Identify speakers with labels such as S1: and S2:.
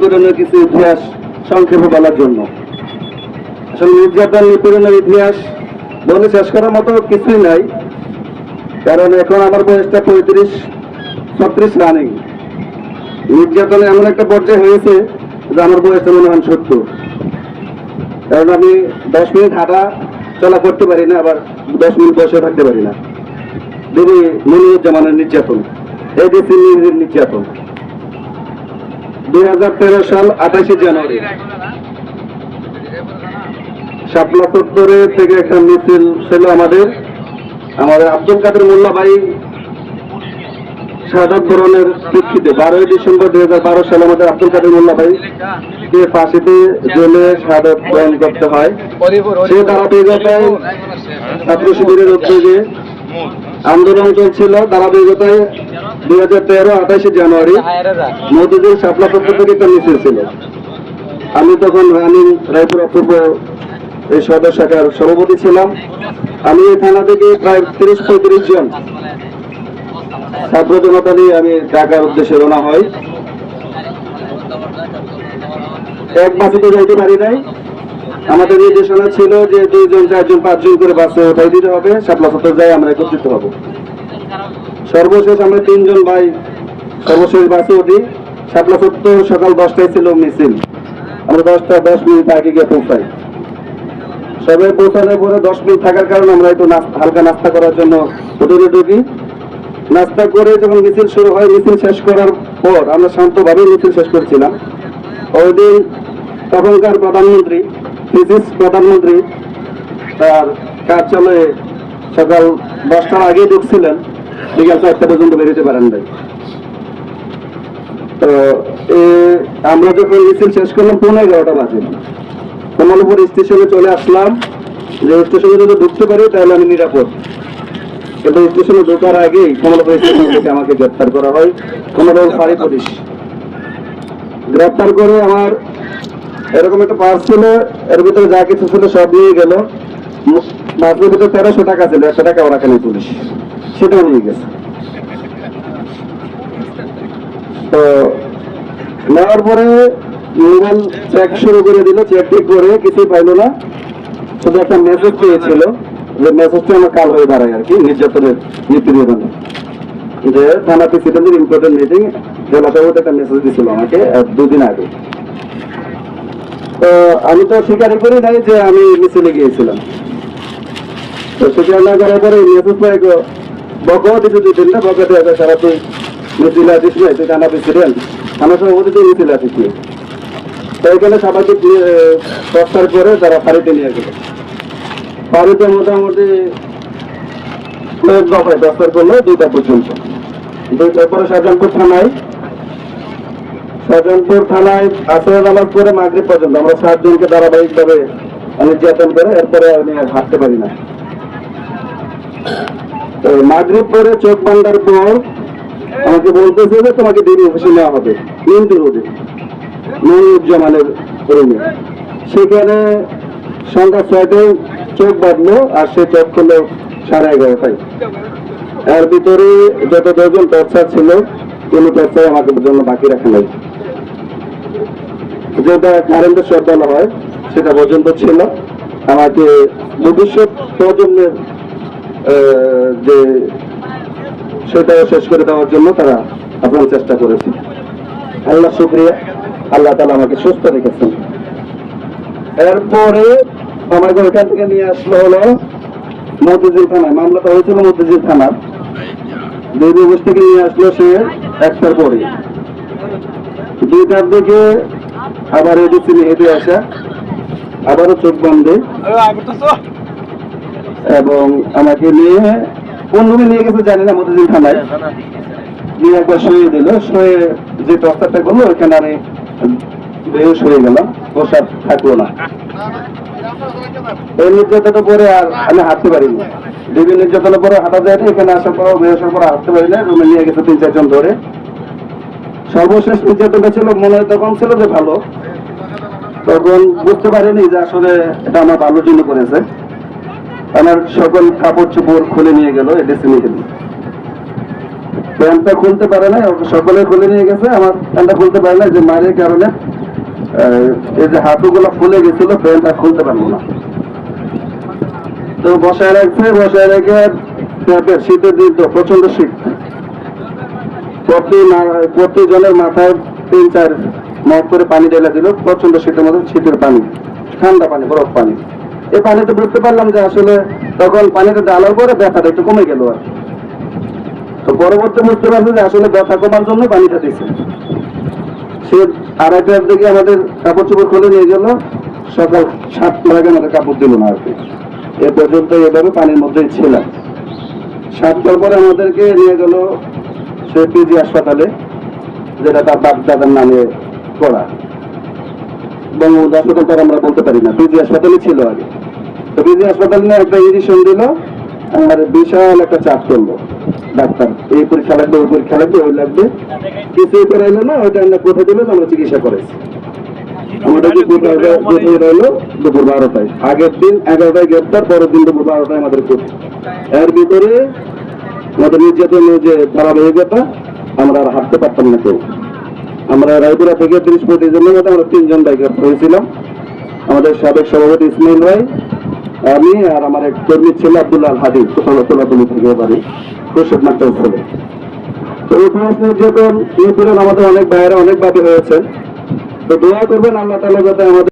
S1: নিপীড়নের কিছু ইতিহাস সংক্ষেপে বলার জন্য। আসলে নির্যাতন নিপীড়নের ইতিহাস বলে শেষ করার মতো কিছুই নাই, কারণ এখন আমার বয়সটা পঁয়ত্রিশ, ছত্রিশ রানিং নির্যাতনে এমন একটা পর্যায়ে হয়েছে যে আমার বয়সটা মনে হয় সত্তর। কারণ আমি দশ মিনিট হাঁটা চলা করতে পারি না, আবার দশ মিনিট বসে থাকতে পারি না। দিদি মনিরুজ্জামানের নির্যাতন এই নিজের নির্যাতন। দুই হাজার তেরো সাল আঠাশে জানুয়ারি। শাপলা চত্বরে থেকে একটা মিছিল ছিল আমাদের। আমাদের আব্দুল কাদের মোল্লা ভাই ধরনের প্রেক্ষিতে বারোই ডিসেম্বর দুই হাজার বারো সালে আমাদের আব্দুল কাদের মোল্লা ভাই কে ফাঁসিতে জেলে গ্রহণ করতে হয়। সে ধারাবাহিকতায় ছাত্র শিবিরের উদ্যোগে আন্দোলন চলছিল। ধারাবাহিকতায় দুই হাজার তেরো আঠাশে জানুয়ারি মধুদের শাপলা একটা মিছিল ছিল। আমি তখন রানিং রায়পুর অপূর্ব এই সদর শাখার সভাপতি ছিলাম। আমি এই থানা থেকে প্রায় তিরিশ পঁয়ত্রিশ জন ছাত্র জনতা নিয়ে আমি ঢাকার উদ্দেশ্যে রওনা হই। এক বাসে তো যাইতে পারি নাই। আমাদের নির্দেশনা ছিল যে দুইজন চারজন পাঁচজন করে বাসে উঠাই দিতে হবে। চত্বর যাই আমরা একত্রিত হব। সর্বশেষ আমরা তিনজন ভাই, সর্বশেষ বাসে উঠি। শাপলা চত্বর সকাল দশটায় ছিল মিছিল। আমরা দশটা, দশ মিনিট আগে গিয়ে পৌঁছাই। সবে পৌঁছানোর পরে দশ মিনিট থাকার কারণে আমরা একটু হালকা নাস্তা করার জন্য হোটেলে ঢুকি। নাস্তা করে যখন মিছিল শুরু হয়, মিছিল শেষ করার পর আমরা শান্তভাবে মিছিল শেষ করছিলাম। ওই দিন তখনকার প্রধানমন্ত্রী, ফিজিক্স প্রধানমন্ত্রী, তার কার্যালয়ে সকাল দশটার আগে ঢুকছিলেন। বিকাল চারটা পর্যন্ত বেরোতে পারেন নাই। তো আমরা যখন মিছিল শেষ করলাম, পৌনে এগারোটা বাজে। কমলপুর স্টেশনে চলে আসলাম। যে স্টেশনে যদি ঢুকতে পারি, তাহলে আমি নিরাপদ। কিন্তু স্টেশনে ঢোকার আগেই কমলপুর স্টেশন থেকে আমাকে গ্রেপ্তার করা হয়। কমলপুর ফাঁড়ি পুলিশ। গ্রেপ্তার করে আমার এরকম একটা পার্স ছিল, এর ভিতরে যা কিছু ছিল সব নিয়ে গেল। মাসের ভিতরে তেরোশো টাকা ছিল, একশো টাকা ওরা কেন পুলিশ। সেটাও নিয়ে গেছে। তো নেওয়ার পরে মোবাইল চেক শুরু করে দিল চেক টেক করে কিছুই পাইলো না। শুধু একটা মেসেজ পেয়েছিল যে মেসেজটা আমার কাল হয়ে দাঁড়ায় আর কি, নির্যাতনের নিপীড়নে যে থানা প্রেসিডেন্টের ইম্পর্টেন্ট মিটিং জেলা সভাপতি একটা মেসেজ দিছিল আমাকে দুদিন আগে। তো আমি তো স্বীকারই করি নাই যে আমি মিছিলে গিয়েছিলাম। তো স্বীকার না করার পরে মেসেজ পাই বকা দিতে দুই তিনটা বকা দিয়ে সারা তুই মিছিলে আসিস নাই তুই থানা প্রেসিডেন্ট থানা সভাপতি তুই মিছিলে আসিস নি তো এখানে সবাইকে প্রস্তার করে তারা ফাঁড়িতে নিয়ে গেল। ফাঁড়িতে মোটামুটি কয়েক দফায় প্রস্তার করল, দুইটা পর্যন্ত। দুইটার পরে শাহজাহানপুর থানায়। শাহজাহানপুর থানায় আসর নামাজ করে মাগরিব পর্যন্ত আমরা সাতজনকে ধারাবাহিকভাবে নির্যাতন করে এরপরে আমি হাঁটতে পারি না। তো মাগরিব পরে চোখ বান্ধার পর আমাকে বলতেছে যে তোমাকে ডিবি অফিসে নেওয়া হবে মিন্টু রোডে নুরুজ্জামানের রুমে। সেখানে সন্ধ্যা ছয়টায় চোখ বাঁধলো আর সে চোখ খুললো সাড়ে এগারোটায়। এর ভিতরে যত দশজন টর্চার ছিল কোনো টর্চার আমাকে জন্য বাকি রাখা নাই। যেটা কারেন্টের শর্ট বলা হয় সেটা পর্যন্ত ছিল। আমাকে ভবিষ্যৎ প্রজন্মের আহ, যে সেটা শেষ করে দেওয়ার জন্য তারা আপনার চেষ্টা করেছে। আল্লাহ শুক্রিয়া। আল্লাহ তালা আমাকে সুস্থ রেখেছেন। এরপরে আমাকে ওইখান থেকে নিয়ে আসলো হলো মতিঝিল থানায়। মামলাটা হয়েছিল মতিঝিল থানার। দুই দিবস থেকে নিয়ে আসলো সে একটার পরে। দুইটার দিকে আবার এডিসি হেঁটে আসা। আবারও চোখ বন্ধে। এবং আমাকে নিয়ে কোন রুমে নিয়ে গেছে জানি না মতিঝিল থানায়। নিয়ে একবার শুয়ে দিল শুয়ে যে টর্চারটা করল ওইখানে আমি বেহুশ হয়ে গেলাম প্রসাদ থাকল না। এই নির্যাতনের পরে আর আমি হাঁটতে পারিনি। বিভিন্ন নির্যাতনের পরে হাঁটা যায় এখানে আসার পর বেহসের পরে হাঁটতে পারি না রুমে নিয়ে গেছে তিন চারজন ধরে। সর্বশেষ নির্যাতনটা ছিল মনে হয় তখন ছিল যে ভালো। তখন বুঝতে পারিনি যে আসলে এটা আমার ভালোর জন্য করেছে। আমার সকল কাপড় চোপড় খুলে নিয়ে গেল নিয়ে গেল প্যান্টটা খুলতে পারে না সকলে খুলে নিয়ে গেছে। আমার প্যান্টটা খুলতে পারে না যে মায়ের কারণে এই যে হাঁটুগুলো ফুলে গেছিল প্যান্ট আর খুলতে পারব না। তো বসায় রাখছে, বসায় রেখে শীতের দিন তো প্রচণ্ড শীত। প্রতি মা- প্রতিজনের মাথায় তিন, চার মগ করে পানি ঢেলে দিল প্রচণ্ড শীতের মধ্যে শীতের পানি, ঠান্ডা পানি, বরফ পানি। এই পানিতে বুঝতে পারলাম যে আসলে তখন পানিটা ডালার পরে ব্যথাটা একটু কমে গেল আর। তো পরবর্তী বুঝতে পারছি যে আসলে ব্যথা কমার জন্য পানিটা দিছে। সে আর আড়াইটার দিকে আমাদের কাপড় চোপড় খুলে নিয়ে গেল। সকাল সাতটার আগে আমাদের কাপড় দিল না আর কি। এ পর্যন্ত এভাবে পানির মধ্যেই ছিলাম। সাতটার পরে আমাদেরকে নিয়ে গেল সে পিজি হাসপাতালে, যেটা তার বাপ দাদার নামে করা। বঙ্গবন্ধু হাসপাতাল তার আমরা বলতে পারি না, পিজি হাসপাতালে ছিল আগে। তো হাসপাতালে নিয়ে একটা ইঞ্জেকশন দিল, আর বিশাল একটা চাপ করল। ডাক্তার, এই পরীক্ষা লাগবে, ওই পরীক্ষা লাগবে, ওই লাগবে। কিছুই করাইলো না, ওইটা আমরা কোথায় দিল, আমরা চিকিৎসা করেছি। আগের দিন এগারোটায় গ্রেপ্তার, পরের দিন দুপুর বারোটায় আমাদের কোর্ট। এর ভিতরে আমাদের নির্যাতন যে ধারাবাহিকতা, আমরা আর হাঁটতে পারতাম না কেউ। আমরা রায়পুরা থেকে তিরিশ পঁয়ত্রিশ জনের মধ্যে আমরা তিনজন বাইক হয়েছিলাম। আমাদের সাবেক সভাপতি ইসমাইল ভাই আমি আর আমার এক কর্মী ছিল আব্দুল্লাহ হাদি কোথাও তোলাতুলি থেকে বাড়ি খুশিদ মাস্টার ছেলে তো এই সমস্ত নির্যাতন নিপীড়ন আমাদের অনেক বাইরে অনেক বাদী হয়েছে তো দোয়া করবেন আল্লাহ তালা যাতে আমাদের